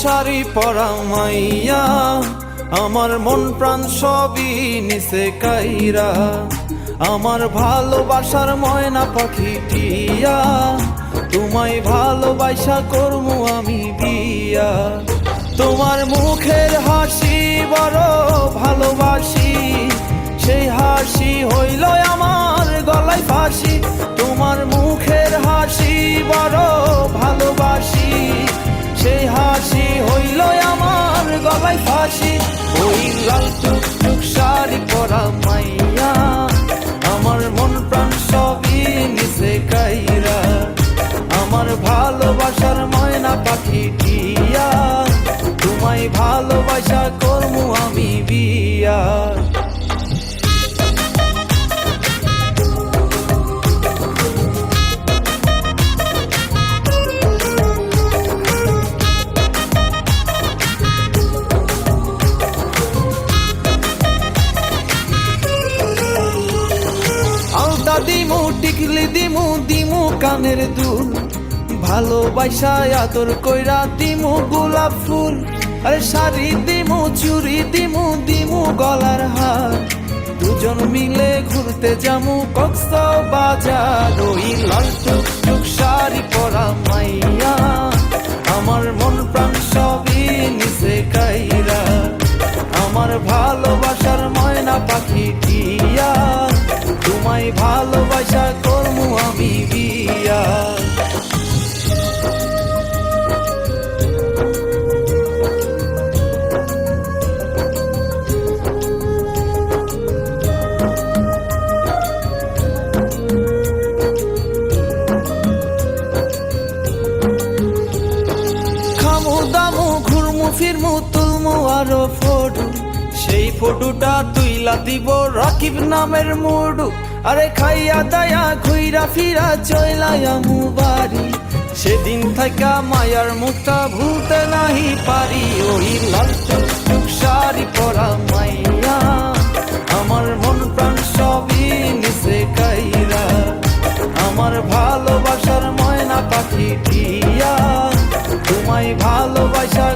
পরা মাইয়া, আমার মন প্রাণ সবই নিচে কাইরা। আমার ভালোবাসার ময়না পাখি টিয়া, তোমায় ভালোবাসা করমু আমি বিয়া। তোমার মুখের হাসি বড় ভালোবাসি, সেই হাসি হইল গলায় ফাঁসি, ওই লাল চুক শাড়ি পরা মাইয়া। আমার মন প্রাণ সবই নিচে কাইরা। আমার ভালোবাসার ময়না পাখি দিমু দিমু দিমু কানের দুল। ভালোবাসা আদর কইরা দিমু গোলাপ ফুল। আরে শাড়ি দিমু চুরি দিমু দিমু গলার হার। দুজন মিলে ঘুরতে যামু কক্স বাজার ওই লাল টুক টুক শাড়ি পরা মাইয়া। আমার মন প্রাণ সবই নিচে কাইরা। আমার ভালোবাসার ময়না পাখি টিয়া। তোমায় ভালোবাসা আমি বিয়া খামু দামু ঘুরমু ফিরমু তুলমু আরও ফটো ফটোটা তুইলা দিব রাকিব নামের মুডু। আরে খাইয়া দায়া ঘুইরা ফিরা চইলায়ামু বাড়ি সেদিন থাকা মায়ার মুখটা ভুলতে নাহি পারি। ওই লাল শাড়ি পরা মাইয়া, আমার মন প্রাণ সবই নিচে কাইরা। আমার ভালোবাসার ময়না পাখি টিয়া, তোমায় ভালোবাসা